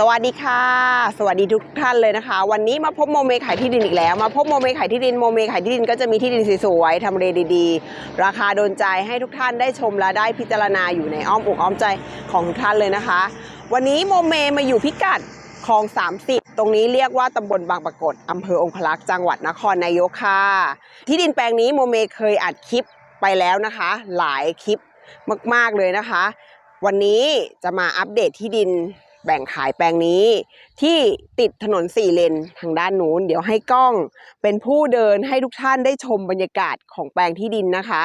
สวัสดีค่ะ สวัสดีทุกท่านเลยนะคะ วันนี้มาพบโมเมขายที่ดินอีกแล้ว มาพบโมเมขายที่ดินโมเมขายที่ดินก็จะมีที่ดินสวยๆทำเลดีๆ ราคาโดนใจให้ทุกท่านได้ชมและได้พิจารณาอยู่ในอ้อมอกอ้อมใจของทุกท่านเลยนะคะ วันนี้โมเมมาอยู่พิกัดคลอง 30 ตรงนี้เรียกว่าตำบลบางปรากฏอำเภอองคลักษ์จังหวัดนครนายกค่ะที่ดินแปลงนี้โมเมเคยอัดคลิปไปแล้วนะคะ หลายคลิปมากๆเลยนะคะ วันนี้จะมาอัปเดตที่ดิน แบ่งขายแปลงนี้ ที่ติดถนนสี่เลนทางด้านนู้น เดี๋ยวให้กล้องเป็นผู้เดินให้ทุกท่านได้ชมบรรยากาศของแปลงที่ดินนะคะ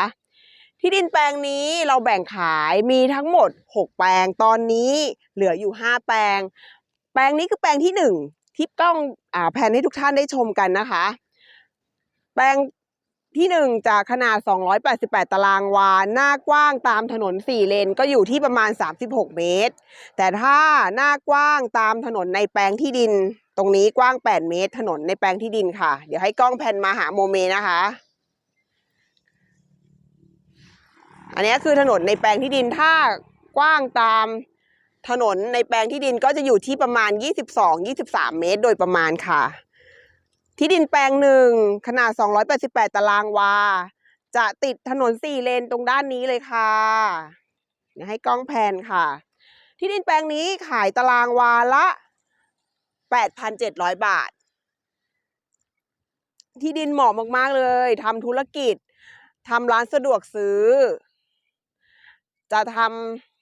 ที่ดินแปลงนี้เราแบ่งขายมีทั้งหมด 6 แปลงตอนนี้เหลืออยู่ 5 แปลง แปลงนี้คือแปลงที่ 1 ที่กล้องอ่าแผนให้ทุกท่านได้ชมกันนะคะ แปลง ที่ 1 จากขนาด 288 ตารางวา หน้ากว้างตามถนน 4 เลนก็อยู่ที่ประมาณ 36 เมตร แต่ถ้าหน้ากว้างตามถนนในแปลงที่ดิน ตรงนี้กว้าง 8 เมตร ถนนในแปลงที่ดินค่ะ เดี๋ยวให้กล้องแพนมาหาโมเมนะคะ อันนี้คือถนนในแปลงที่ดินถ้ากว้างตามถนนในแปลงที่ดินก็จะอยู่ที่ประมาณ 22-23 เมตร โดยประมาณค่ะ ที่ดินแปลงหนึ่งขนาด 288 ตารางวา จะติดถนนสี่เลนตรงด้านนี้เลยค่ะเดี๋ยวให้กล้องแพนค่ะ ที่ดินแปลงนี้ขายตารางวาละ 8,700 บาท ที่ดินเหมาะมาก ๆ เลยทำธุรกิจทำร้านสะดวกซื้อ จะทำ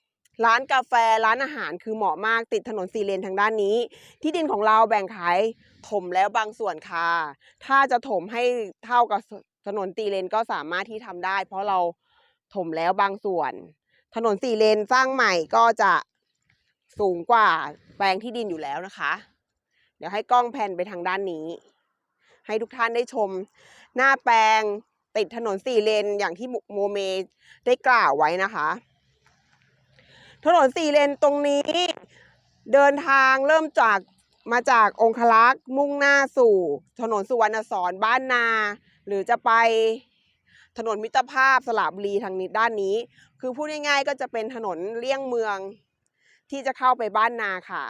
ร้านกาแฟร้านอาหารคือเหมาะมากติดถนนสี่เลนทางด้านนี้ ที่ดินของเราแบ่งขายถมแล้วบางส่วนค่ะ ถ้าจะถมให้เท่ากับถนนตีเลนก็สามารถที่ทำได้ เพราะเราถมแล้วบางส่วน ถนนสี่เลนสร้างใหม่ก็จะสูงกว่าแปลงที่ดินอยู่แล้วนะคะ เดี๋ยวให้กล้องแพนไปทางด้านนี้ ให้ทุกท่านได้ชม หน้าแปลงติดถนนสี่เลนอย่างที่โมเมได้กล่าวไว้นะคะ ถนนสี่เลนตรงนี้ เดินทางเริ่มจากมาจากองคลักษ์มุ่งหน้าสู่ ถนนสุวรรณสอนบ้านนา หรือจะไปถนนมิตรภาพสระบุรีทางนี้ด้านนี้ คือพูดง่ายๆก็จะเป็นถนนเลี่ยงเมือง ที่จะเข้าไปบ้านนาค่ะ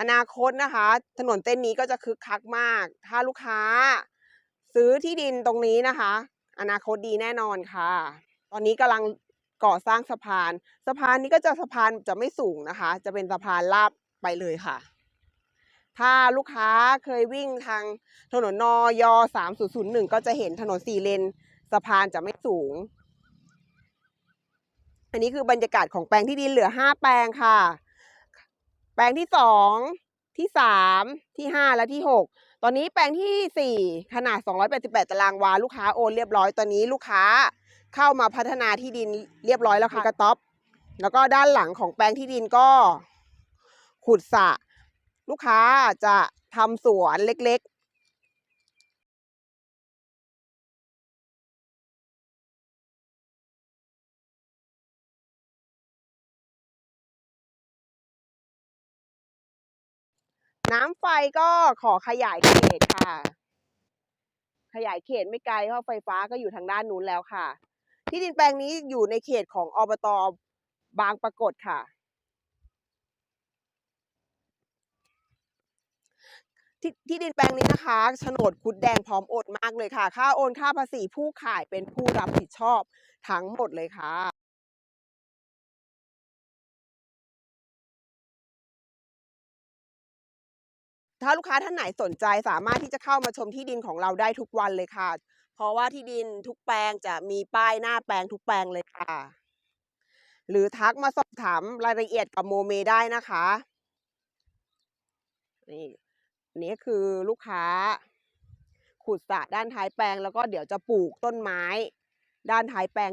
อนาคตนะคะ ถนนเส้นนี้ก็จะคึกคักมาก ถ้าลูกค้า ซื้อที่ดินตรงนี้นะคะ อนาคตดีแน่นอนค่ะ ตอนนี้กำลัง ก่อสร้างสะพาน สะพานนี้ก็จะสะพานจะไม่สูงนะคะ จะเป็นสะพานลาบไปเลยค่ะ ถ้าลูกค้าเคยวิ่งทางถนนนอย3001 ก็จะเห็นถนนสี่เลนสะพานจะไม่สูง อันนี้คือบรรยากาศของแปลงที่ดินเหลือ 5 แปลงค่ะ แปลงที่ 2 ที่ 3 ที่ 5 และที่ 6 ตอนนี้แปลงที่ 4 ขนาด 288 ตารางวา ลูกค้าโอนเรียบร้อย ตอนนี้ลูกค้า เข้ามาพัฒนาที่ดินเรียบร้อยแล้วค่ะกระต๊อบ แล้วก็ด้านหลังของแปลงที่ดินก็ ขุดสระลูกค้าจะทำสวนเล็กๆน้ำไฟก็ขอขยายเขตค่ะ ขยายเขตไม่ไกลเพราะไฟฟ้าก็อยู่ทางด้านนู้นแล้วค่ะ ที่ดินแปลงนี้อยู่ในเขตของอบตบางปรากฏค่ะที่ที่ดินแปลงนี้นะคะโฉนดคุดแดงพร้อมโอนมากเลยค่ะ ค่าโอนค่าภาษีผู้ขายเป็นผู้รับผิดชอบทั้งหมดเลยค่ะถ้าลูกค้าท่านไหนสนใจสามารถที่จะเข้ามาชมที่ดินของเราได้ทุกวันเลยค่ะ ราะว่าที่ดินทุกแปลงจะมีป้ายหน้าแปลงทุกแปลงเลยค่ะ หรือทักมาสอบถามรายละเอียดกับโมเมได้นะคะนี่นนี้คือลูกค้า ขุดสระด้านท้ายแปลงแล้วก็เดี๋ยวจะปลูกต้นไม้ ด้านท้ายแปลง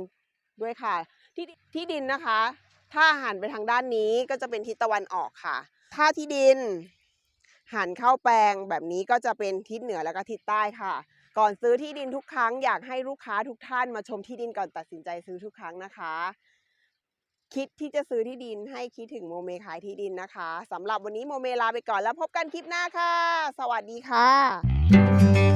ด้วยค่ะ ที่ที่ดินนะคะ ถ้าหันไปทางด้านนี้ก็จะเป็นทิศตะวันออกค่ะ ถ้าที่ดินหันเข้าแปลงแบบนี้ก็จะเป็นทิศเหนือแล้วก็ทิศใต้ค่ะ ก่อนซื้อที่ดินทุกครั้งอยากให้ลูกค้าทุกท่านมาชมที่ดินก่อนตัดสินใจซื้อทุกครั้งนะคะ คิดที่จะซื้อที่ดินให้คิดถึงโมเมขายที่ดินนะคะสำหรับวันนี้โมเมลาไปก่อนแล้วพบกันคลิปหน้าค่ะ สวัสดีค่ะ